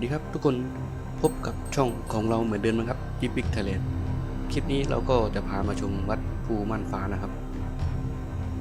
ดีครับทุกคนพบกับช่องของเราเหมือนเดิมนะครับจิปิกไทยแลนด์คลิปนี้เราก็จะพามาชมวัดภูม่านฟ้านะครับ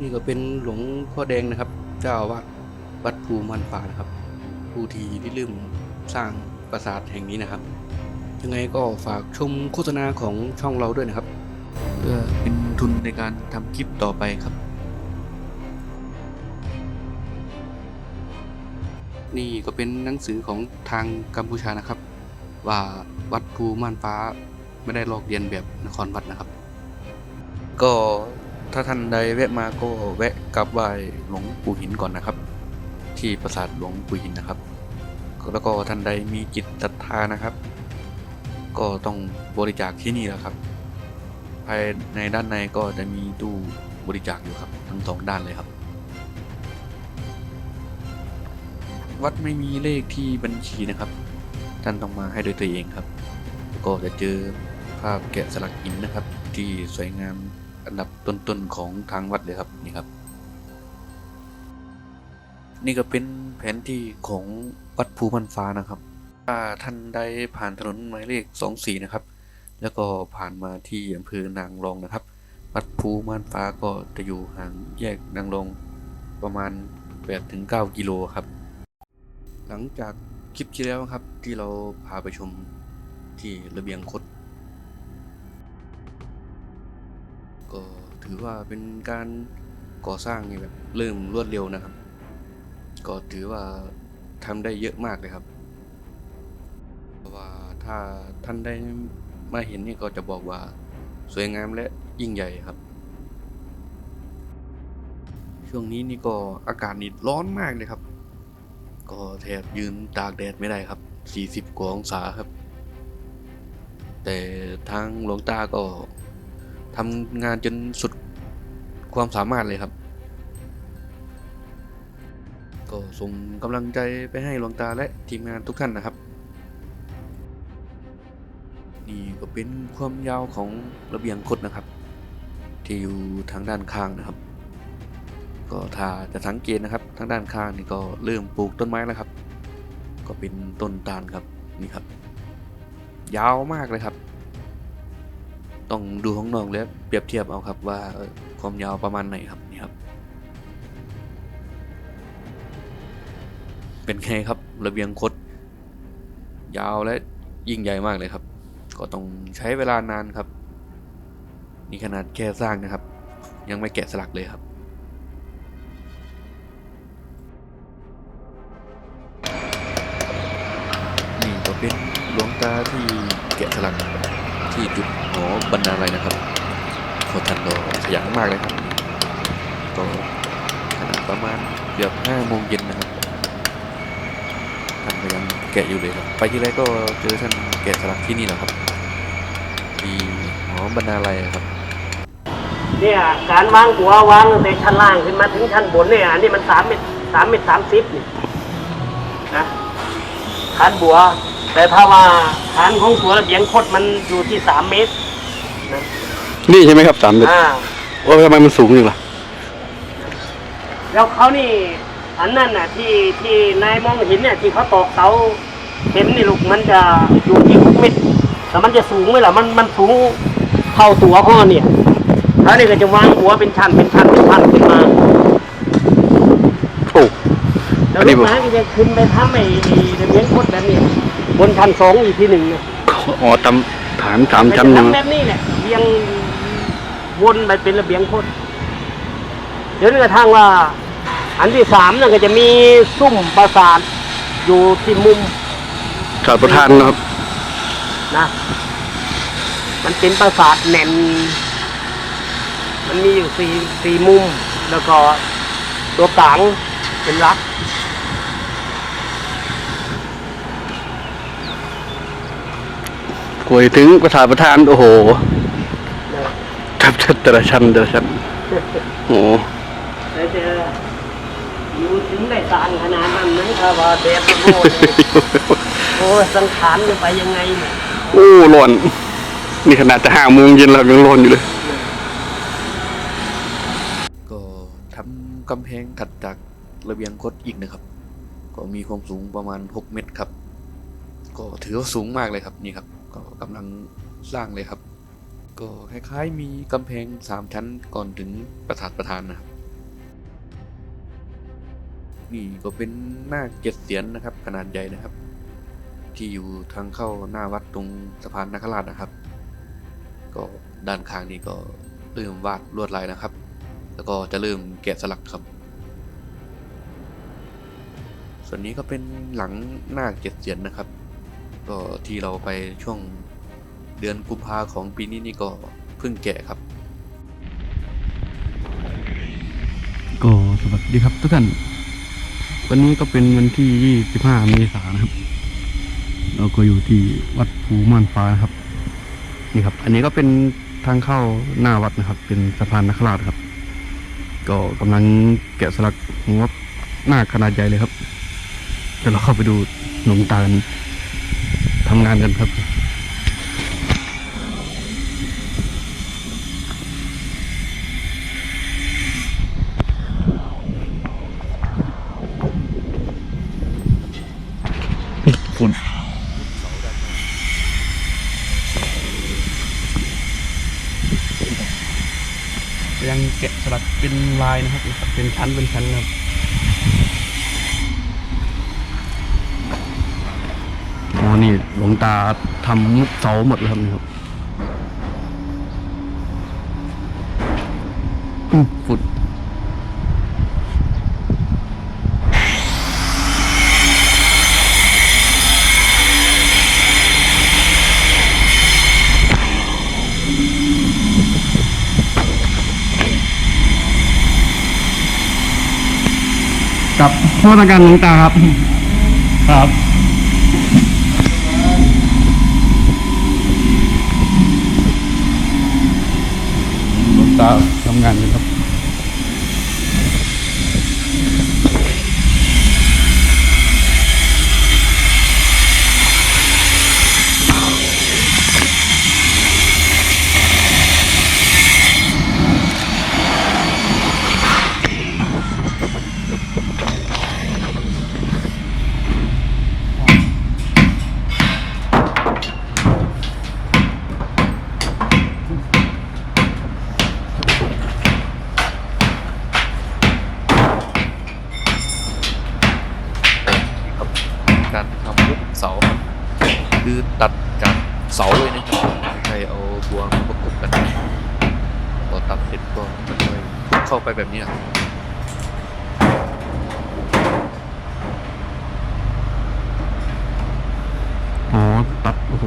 นี่ก็เป็นหลวงพ่อแดงนะครับ เจ้าวาดวัดภูม่านฟ้านะครับ ผู้ที่ริเริ่มสร้างปราสาทแห่งนี้นะครับ ยังไงก็ฝากชมโฆษณาของช่องเราด้วยนะครับ เพื่อเป็นทุนในการทำคลิปต่อไปครับ นี่ก็เป็นหนังสือของทางกัมพูชานะครับ ว่าวัดภูม่านฟ้าไม่ได้ลอกเรียนแบบนครวัดนะครับ ก็ถ้าท่านใดแวะมาก็แวะกราบไหว้หลวงปู่หินก่อนนะครับ ที่ปราสาทหลวงปู่หินนะครับ แล้วก็ท่านใดมีจิตศรัทธานะครับ ก็ต้องบริจาคที่นี่แหละครับ ภายในด้านในก็จะมีตู้บริจาคอยู่ครับ ทั้งสองด้านเลยครับ วัดไม่มีเลขที่บัญชีนะครับ ท่านต้องมาให้โดยตัวเองครับ ก็จะเจอภาพแกะสลักหินนะครับ ที่สวยงามอันดับต้นๆของทางวัดเลยครับนี่ครับ นี่ก็เป็นแผนที่ของวัดภูมันฟ้านะครับ ถ้าท่านได้ผ่านถนนหมายเลขสองสี่นะครับ แล้วก็ผ่านมาที่อำเภอนางรองนะครับวัดภูม่านฟ้าก็จะอยู่ห่างแยกนางรองประมาณ8-9กิโลครับ หลังจากคลิปที่แล้วครับ ที่เราพาไปชมที่ระเบียงคด ก็ถือว่าเป็นการก่อสร้างนี่แบบเริ่มรวดเร็วนะครับ ก็ถือว่าทำได้เยอะมากเลยครับเพราะว่าถ้าท่านได้มาเห็นนี่ก็จะบอกว่าสวยงามและยิ่งใหญ่ครับ ช่วงนี้นี่ก็อากาศนี่ร้อนมากเลยครับ ก็แทบยืนตากแดดไม่ได้ครับ 40 กว่าองศาครับ แต่ทางหลวงตาก็ทำงานจนสุดความสามารถเลยครับ ก็ส่งกำลังใจไปให้หลวงตาและทีมงานทุกท่านนะครับ นี่ก็เป็นความยาวของระเบียงคดนะครับ ที่อยู่ทางด้านข้างนะครับ ก็ถ้าจะสังเกตนะครับทางด้านข้างนี่ก็เริ่มปลูกต้นไม้แล้วครับ ก็เป็นต้นตาลครับนี่ครับ ยาวมากเลยครับ ต้องดูของน้องแล้วเปรียบเทียบเอาครับว่าความยาวประมาณไหนครับนี่ครับ เป็นไงครับระเบียงคด ยาวและยิ่งใหญ่มากเลยครับ ก็ต้องใช้เวลานานครับนี่ขนาดแค่สร้างนะครับ ยังไม่แกะสลักเลยครับ หลวงตาที่แกะสลักที่จุดหอบรรณาลัยนะครับเขาท่านก็ขยันมากเลยครับก็ขนาดประมาณเกือบห้าโมงเย็นนะครับท่านก็ยังแกะอยู่เลยครับ ไปที่ไรก็เจอท่านแกะสลักที่นี่แหละครับที่หอบรรณาลัยครับเนี่ยการวางหัววางตั้งแต่ชั้นล่างขึ้นมาถึงชั้นบนเนี่ยอันนี้มันสามเมตรสามเมตรสามสิบนี่นะฐานบัว แต่ถ้าว่าฐานของตัวระเบียงคดมันอยู่ที่สามเมตรนะนี่ใช่ไหมครับสามเมตรอ่า ว่าทำไมมันสูงอย่างล่ะ แล้วเขานี่อันนั้นน่ะที่ที่นายมองเห็นเนี่ยที่เขาตอกเสาเข็มนี่ลูกมันจะอยู่ที่หกเมตรแต่มันจะสูงไหมล่ะมันมันสูงเท่าตัวพ่อเนี่ยแล้วนี่ก็จะวางหัวเป็นชั้นเป็นชั้นเป็นชั้นขึ้นมาโอ้ แล้อัวนนี้ลูกผม น้าก็จะขึ้นไปทำไอ้ระเบียงคดแบบนี้ บนชั้นสองอีกทีหนึ่งนะอ๋อตำฐานสามชั้นไปยังทำแบบนี้เนี่ยเรียงวนไปเป็นระเบียงคดเดี๋ยวนี้กระทั่งว่า อันที่สามนั่นก็จะมีซุ้มปราสาทอยู่ที่มุมสาดประธานนะครับนะ มันเป็นปราสาทแน่น มันมีอยู่สี่สี่มุม แล้วก็ตัวกลางเป็นรัก คุยถึงประธานประธานโอ้โหนะทับชัดแต่ละชั้นแต่ละชั้นโอ้โหแล้วจะอยู่ถึงได้สารขนาดนั้นนะครับว่าแดดมันโหดเลยโอ้ยสังขารจะไปยังไงเนี่ยโอ้ร้อนนี่ขนาดจะห้าโมงเย็นแล้วยังร้อนอยู่เลย ก็ทำกำแพงถัดจากระเบียงคดอีกนะครับ ก็มีความสูงประมาณ 6 เมตรครับ ก็ถือว่าสูงมากเลยครับนี่ครับ ก็กำลังสร้างเลยครับ ก็คล้ายๆมีกำแพงสามชั้นก่อนถึงประธานประธานนะครับ นี่ก็เป็นหน้าเจ็ดเสียนนะครับ ขนาดใหญ่นะครับ ที่อยู่ทางเข้าหน้าวัดตรงสะพานนักราชนะครับ ก็ด้านข้างนี้ก็เริ่มวาดลวดลายนะครับ แล้วก็จะเริ่มแกะสลักครับ ส่วนนี้ก็เป็นหลังหน้าเจ็ดเสียนนะครับ ก็ที่เราไปช่วงเดือนกุมภาของปีนี้นี่ก็เพิ่งแกะครับ ก็สวัสดีครับทุกท่าน วันนี้ก็เป็นวันที่ 25 เมษายนนะครับ เราก็อยู่ที่วัดภูม่านฟ้านครับ นี่ครับ อันนี้ก็เป็นทางเข้าหน้าวัดนะครับ เป็นสะพานนักราชครับ ก็กำลังแกะสลักหัวหน้าขนาดใหญ่เลยครับเดี๋ยวเราเข้าไปดูหลวงตากัน ทำงานกันครับ ฝุ่นยังแกะสลักเป็นลายนะครับ เป็นชั้นเป็นชั้นนะครับ อ๋อ นี่หลวงตาทำเสาหมดแล้วครับนี่ครับอืมฝุ่นกับพ่อตาการหลวงตาครับ ครับ หลวงตาทำงานนะครับการทำมุกเสาครับคือตัดจากเสาเลย ไปเอาบัวมาประกบกันพอตัดเสร็จก็ค่อยเข้าไปแบบนี้ครับอ๋อตัดโอ้โห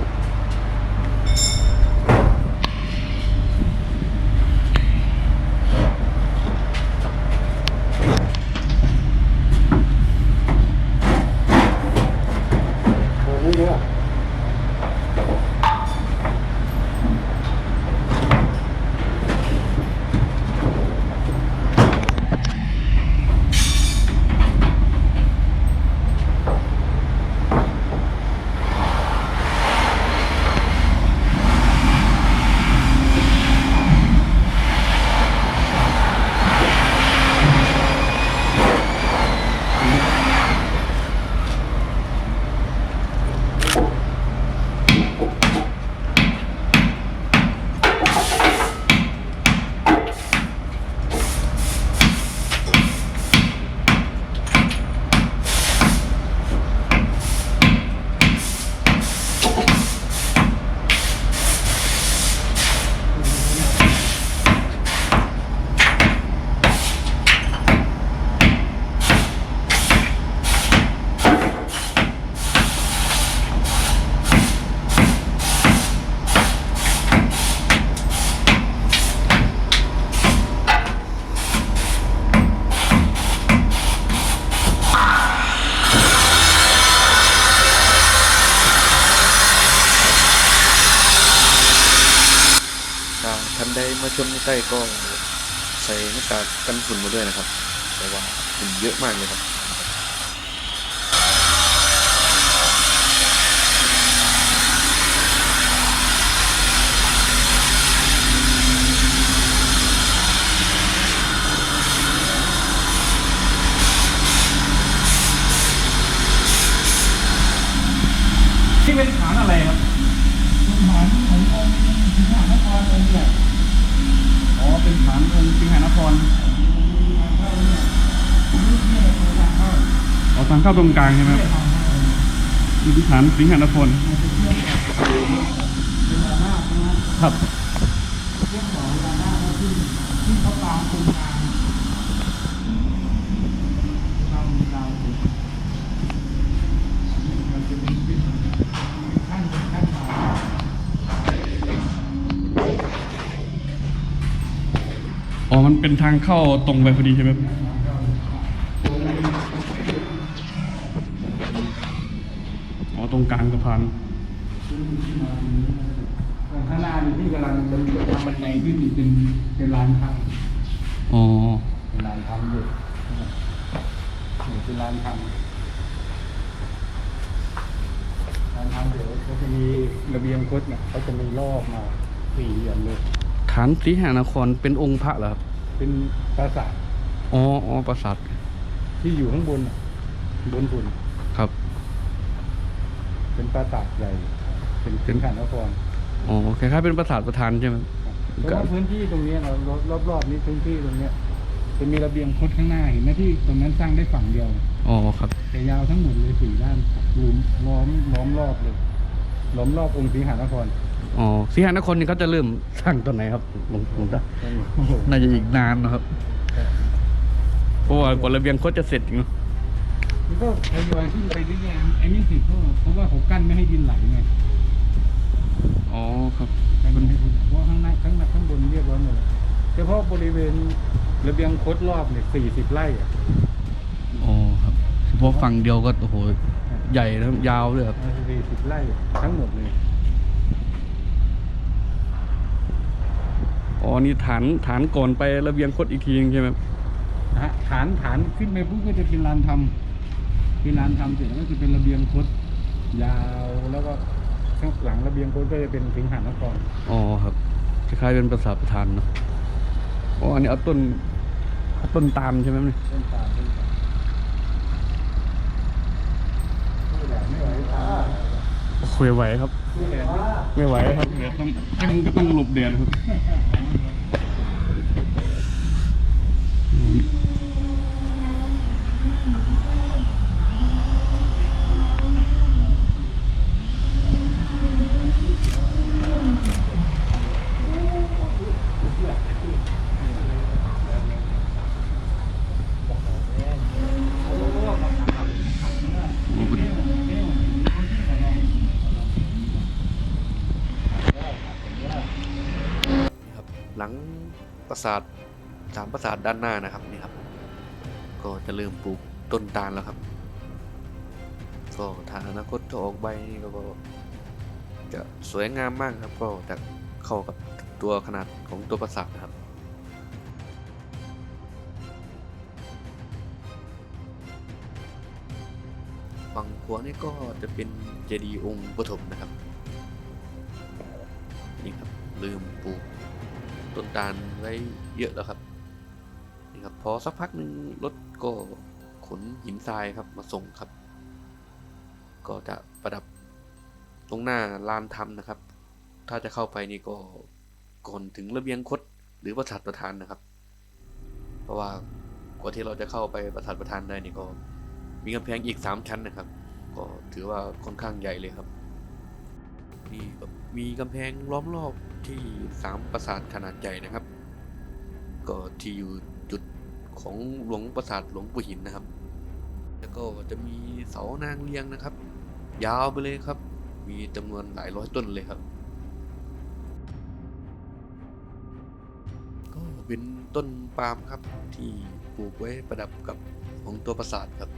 ถ้าท่านใดมาชมใกล้ก็ใส่หน้ากากกันฝุ่นมาด้วยนะครับ แต่ว่าฝุ่นเยอะมากเลยครับที่เป็นฐานอ๋อ เป็นฐานองค์สิงหานครออกทางเข้าตรงกลางใช่ไหมครับนี่คือฐานสิงหานครครับ อ๋อ มันเป็นทางเข้าตรงไปพอดีใช่ไหมครับอ๋อ ตรงกลางสะพานข้างหน้านี่ที่กำลังเป็นทำบันไดขึ้นนี่เป็นเป็นลานทางอ๋อ เป็นลานทำอยู่นี่เป็นลานทำลานทำเดี๋ยวเขาจะมีระเบียงคดเนี่ยเขาจะมีรอบมาสี่เหลี่ยมเลย ฐานสีหานครเป็นองค์พระเหรอครับ เป็นปราสาทอ๋ออ๋อปราสาทที่อยู่ข้างบนน่ะบนฝุ่นครับ เป็นปราสาทใหญ่ เป็นเป็นขานครอ๋อคล้ายๆเป็นปราสาทประธานใช่ไหม เพราะว่าพื้นที่ตรงเนี้ยเรารอบๆนี้พื้นที่ตรงเนี้ยจะมีระเบียงคดข้างหน้าเห็นไหมที่ตรงนั้นสร้างได้ฝั่งเดียว อ๋อครับ แต่ยาวทั้งหมดเลยสี่ด้านลุมล้อมล้อมรอบเลยล้อมรอบองค์สิงหานคร อ๋อสีหานครนี่เขาจะเริ่มสร้างตอนไหนครับหลวงหลวงตาโอ้โหน่าจะอีกนานนะครับ เพราะว่ากว่าระเบียงโคตจะเสร็จอีกเนอะมันก็ทยอยขึ้นไปเรื่อยๆไอ้นี่สิเพราะเพราะว่าเขากั้นไม่ให้ดินไหลไงอ๋อครับ กั้นไม่ให้ดินเพราะว่าข้างในข้างในข้างบนเรียบร้อยหมดเฉพาะบริเวณระเบียงคดรอบเนี่ยสี่สิบไร่อะอ๋อครับเฉพาะฝั่งเดียวก็โอ้โหใหญ่แล้วยาวเลยครับสี่สิบไร่ทั้งหมดเลย อ๋อนี่ฐานฐานก่อนไประเบียงโคตอีกทีนึงใช่ไหมครับนะฮะฐานฐานขึ้นไปปุ๊บก็จะเป็นลานทำเป็นลานทำเสร็จแล้วก็จะเป็นระเบียงคดยาวแล้วก็ข้างหลังระเบียงคดก็จะเป็นสิงหานครอ๋อครับคล้ายๆเป็นปราสาทประธานเนอะอ๋ออันนี้เอาต้นเอาต้นตาลใช่ไหมเนี่ยต้นตาลต้นตาลผู้แหลมไม่ไหวตาโอ้โหไหวครับผู้แหลมไม่ไม่ไหวครับเดี๋ยวต้องต้องก็ต้องหลบแดดครับ Mm-hmm. หลังปราสาทสามปราสาทด้านหน้านะครับนี่ครับ ก็จะเริ่มปลูกต้นตาลแล้วครับก็ถ้าอนาคตจะออกใบนี่ก็จะสวยงามมากครับ ก็จะเข้ากับตัวขนาดของตัวปราสาทนะครับฝั่งขวานี่ก็จะเป็นเจดีย์องค์ปฐมนะครับ นี่ครับลืมปลูก ต้นตาลไว้เยอะแล้วครับนี่ครับพอสักพักหนึ่งรถก็ขนหินทรายครับมาส่งครับ ก็จะประดับตรงหน้าลานธรรมนะครับ ถ้าจะเข้าไปนี่ก็ก่อนถึงระเบียงคดหรือประสาทประธานนะครับ เพราะว่ากว่าที่เราจะเข้าไปประสาทประธานได้นี่ก็มีกำแพงอีกสามชั้นนะครับ ก็ถือว่าค่อนข้างใหญ่เลยครับ นี่ก็ มีกำแพงล้อมรอบที่สามปราสาทขนาดใหญ่นะครับ ก็ที่อยู่จุดของหลวงปราสาทหลวงปู่หินนะครับ แล้วก็จะมีเสานางเรียงนะครับ ยาวไปเลยครับ มีจำนวนหลายร้อยต้นเลยครับ ก็เป็นต้นปาล์มครับที่ปลูกไว้ประดับกับของตัวปราสาทครับ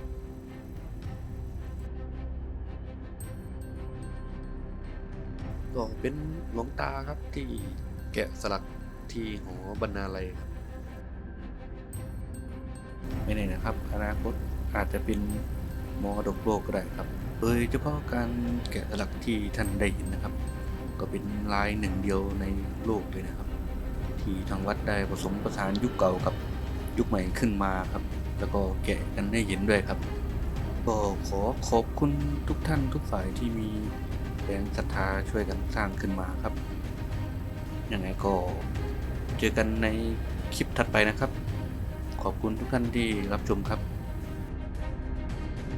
ก็เป็นหลวงตาครับที่แกะสลักที่หอบรรณาลัยครับไม่แน่นะครับ อนาคตอาจจะเป็นมอดกโลกก็ได้ครับโดยเฉพาะการแกะสลักที่ท่านได้เห็นนะครับ ก็เป็นลายหนึ่งเดียวในโลกเลยนะครับ ที่ทางวัดได้ผสมผสานยุคเก่ากับยุคใหม่ขึ้นมาครับ แล้วก็แกะกันให้เห็นด้วยครับ ก็ขอขอบคุณทุกท่านทุกฝ่ายที่มี แรงศรัทธาช่วยกันสร้างขึ้นมาครับ ยังไงก็เจอกันในคลิปถัดไปนะครับ ขอบคุณทุกท่านที่รับชมครับ